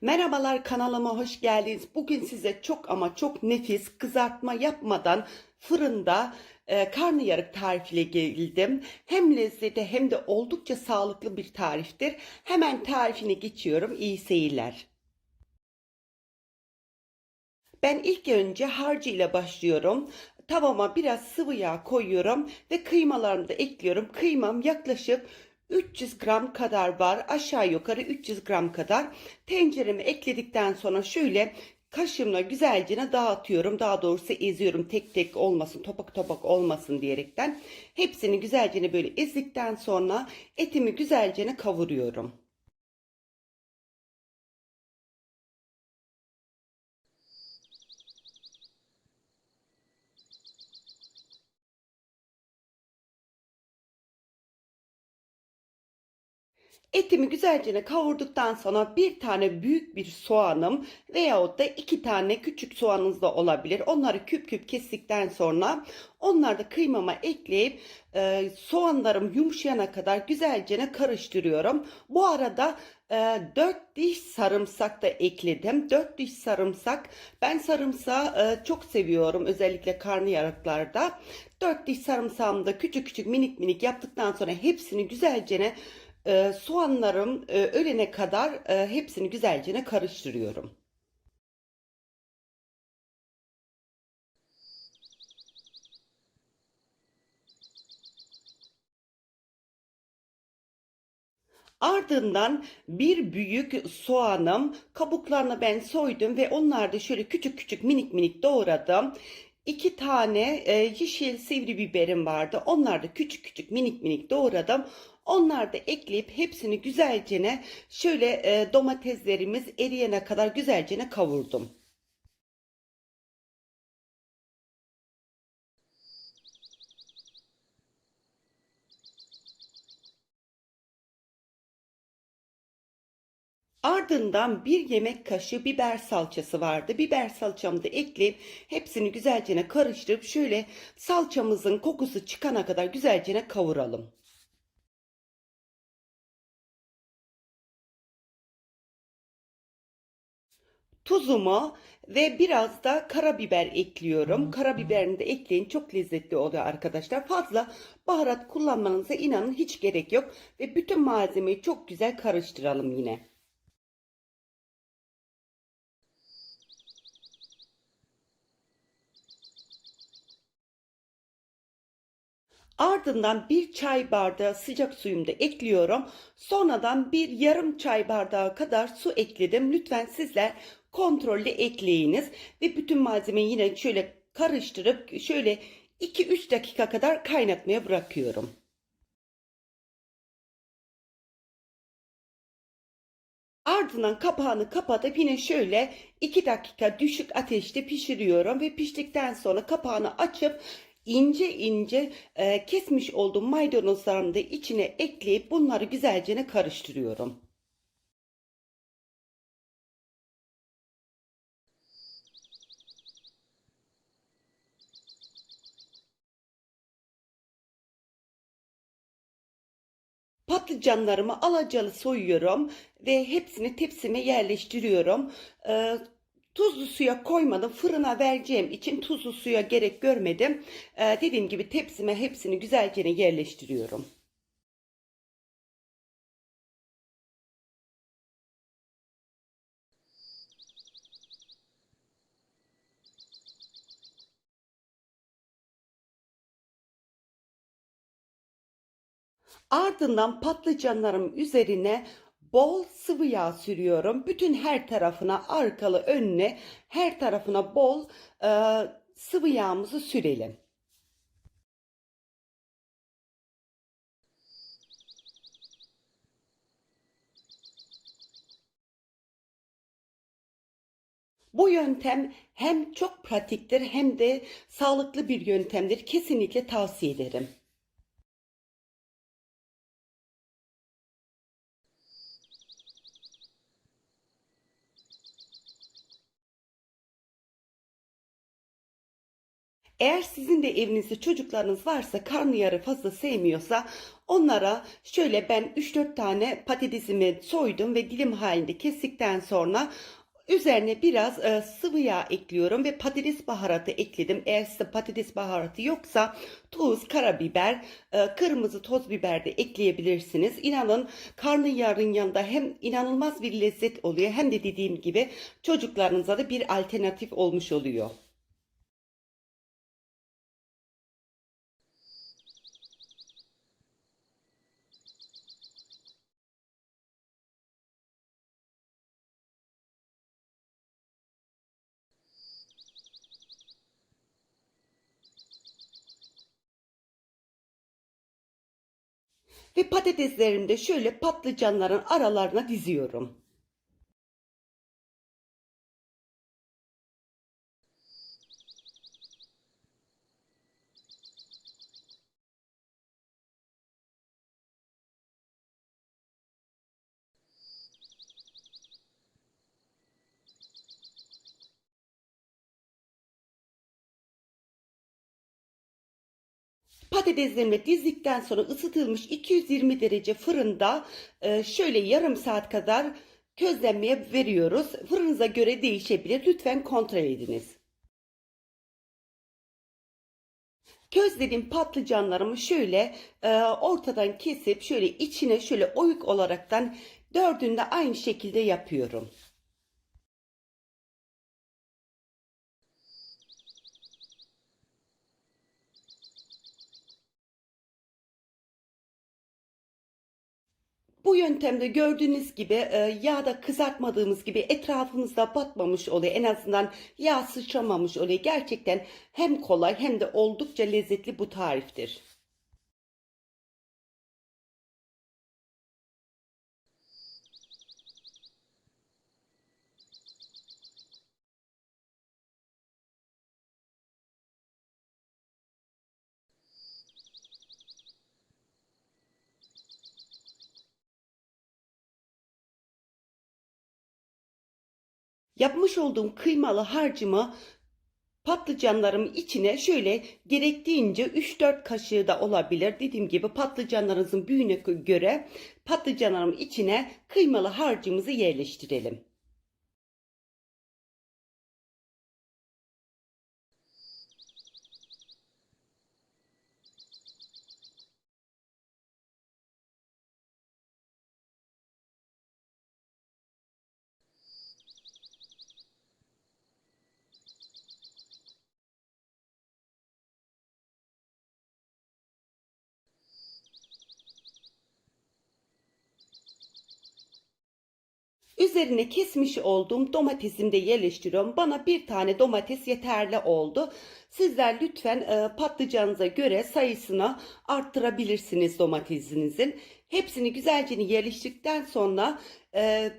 Merhabalar kanalıma hoş geldiniz. Bugün size çok ama çok nefis kızartma yapmadan fırında e, karnıyarık tarifiyle geldim. Hem lezzeti hem de oldukça sağlıklı bir tariftir. Hemen tarifine geçiyorum. İyi seyirler. Ben ilk önce harcı ile başlıyorum. Tavama biraz sıvı yağ koyuyorum ve kıymalarımı da ekliyorum. Kıymam yaklaşık 300 gram kadar var. Aşağı yukarı 300 gram kadar. Tencereme ekledikten sonra şöyle kaşımla güzelce dağıtıyorum. Daha doğrusu eziyorum. Tek tek olmasın, topak topak olmasın diyerekten. Hepsini güzelce böyle ezdikten sonra etimi güzelce kavuruyorum. Etimi güzelce kavurduktan sonra bir tane büyük bir soğanım veyahut da iki tane küçük soğanınız da olabilir. Onları küp küp kestikten sonra onları da kıymama ekleyip e, soğanlarım yumuşayana kadar güzelce karıştırıyorum. Bu arada e, 4 diş sarımsak da ekledim. 4 diş sarımsak. Ben sarımsağı e, çok seviyorum özellikle karnıyarıklarda. 4 diş sarımsağımı da küçük küçük minik minik yaptıktan sonra hepsini güzelce e, soğanlarım e, ölene kadar e, hepsini güzelce karıştırıyorum. Ardından bir büyük soğanım kabuklarını ben soydum ve onları da şöyle küçük küçük minik minik doğradım. İki tane e, yeşil sivri biberim vardı. Onları da küçük küçük minik minik doğradım. Onları da ekleyip hepsini güzelce şöyle e, domateslerimiz eriyene kadar güzelce kavurdum. Ardından bir yemek kaşığı biber salçası vardı. Biber salçamı da ekleyip hepsini güzelce karıştırıp şöyle salçamızın kokusu çıkana kadar güzelce kavuralım. Tuzumu ve biraz da karabiber ekliyorum. Karabiberini de ekleyin. Çok lezzetli oluyor arkadaşlar. Fazla baharat kullanmanıza inanın hiç gerek yok. Ve bütün malzemeyi çok güzel karıştıralım yine. Ardından bir çay bardağı sıcak suyumu da ekliyorum. Sonradan bir yarım çay bardağı kadar su ekledim. Lütfen sizler kontrollü ekleyiniz. Ve bütün malzemeyi yine şöyle karıştırıp şöyle 2-3 dakika kadar kaynatmaya bırakıyorum. Ardından kapağını kapatıp yine şöyle 2 dakika düşük ateşte pişiriyorum ve piştikten sonra kapağını açıp ince ince e, kesmiş olduğum maydanozlarını da içine ekleyip bunları güzelce karıştırıyorum. Patlıcanlarımı alacalı soyuyorum ve hepsini tepsime yerleştiriyorum. Ee, tuzlu suya koymadım. Fırına vereceğim için tuzlu suya gerek görmedim. Ee, dediğim gibi tepsime hepsini güzelce yerleştiriyorum. Ardından patlıcanlarım üzerine bol sıvı yağ sürüyorum. Bütün her tarafına, arkalı, önüne, her tarafına bol e, sıvı yağımızı sürelim. Bu yöntem hem çok pratiktir hem de sağlıklı bir yöntemdir. Kesinlikle tavsiye ederim. Eğer sizin de evinizde çocuklarınız varsa karnıyarı fazla sevmiyorsa onlara şöyle ben 3-4 tane patatesimi soydum ve dilim halinde kestikten sonra Üzerine biraz e, sıvı yağ ekliyorum ve patates baharatı ekledim. Eğer sizde patates baharatı yoksa tuz, karabiber, e, kırmızı toz biber de ekleyebilirsiniz. İnanın karnıyarın yanında hem inanılmaz bir lezzet oluyor hem de dediğim gibi çocuklarınıza da bir alternatif olmuş oluyor. Ve patateslerimi de şöyle patlıcanların aralarına diziyorum. Patateslerimi dizdikten sonra ısıtılmış 220 derece fırında e, şöyle yarım saat kadar közlenmeye veriyoruz. Fırınıza göre değişebilir. Lütfen kontrol ediniz. Közlediğim patlıcanlarımı şöyle e, ortadan kesip şöyle içine şöyle oyuk olaraktan dördünde aynı şekilde yapıyorum. Bu yöntemde gördüğünüz gibi e, yağda kızartmadığımız gibi etrafımızda batmamış oluyor. En azından yağ sıçramamış oluyor. Gerçekten hem kolay hem de oldukça lezzetli bu tariftir. Yapmış olduğum kıymalı harcımı patlıcanlarımın içine şöyle gerektiğince 3-4 kaşığı da olabilir. Dediğim gibi patlıcanlarınızın büyüğüne göre patlıcanlarımın içine kıymalı harcımızı yerleştirelim. Üzerine kesmiş olduğum domatesimi de yerleştiriyorum. Bana bir tane domates yeterli oldu. Sizler lütfen e, patlıcanınıza göre sayısını arttırabilirsiniz domatesinizin. Hepsini güzelce yerleştirdikten sonra e,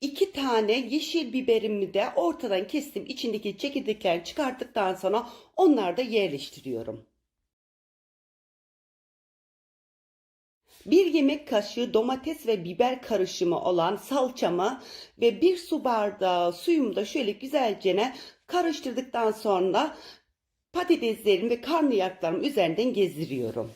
iki tane yeşil biberimi de ortadan kestim. İçindeki çekirdeklerini çıkarttıktan sonra onları da yerleştiriyorum. Bir yemek kaşığı domates ve biber karışımı olan salçamı ve bir su bardağı suyumu da şöyle güzelce karıştırdıktan sonra patateslerim ve karnıyarıklarım üzerinden gezdiriyorum.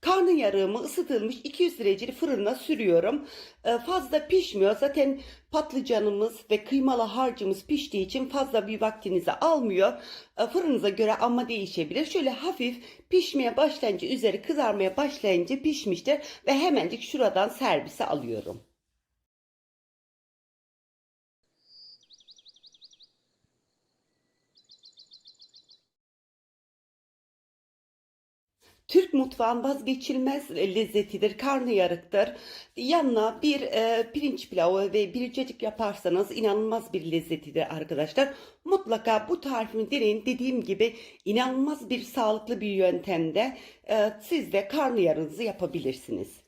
Karnıyarığımı ısıtılmış 200 dereceli fırına sürüyorum. Ee, fazla pişmiyor. Zaten patlıcanımız ve kıymalı harcımız piştiği için fazla bir vaktinizi almıyor. Ee, fırınıza göre ama değişebilir. Şöyle hafif pişmeye başlayınca üzeri kızarmaya başlayınca pişmiştir ve hemencik şuradan servise alıyorum. Türk mutfağın vazgeçilmez lezzetidir, karnıyarıktır. Yanına bir e, pirinç pilavı ve bir cacık yaparsanız inanılmaz bir lezzetidir arkadaşlar. Mutlaka bu tarifimi deneyin. Dediğim gibi inanılmaz bir sağlıklı bir yöntemde e, siz de karnıyarınızı yapabilirsiniz.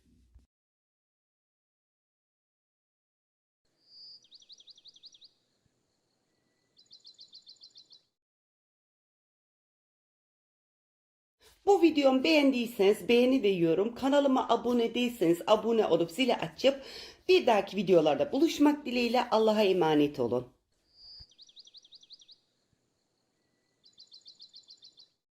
Bu videomu beğendiyseniz beğeni ve yorum, kanalıma abone değilseniz abone olup zili açıp bir dahaki videolarda buluşmak dileğiyle Allah'a emanet olun.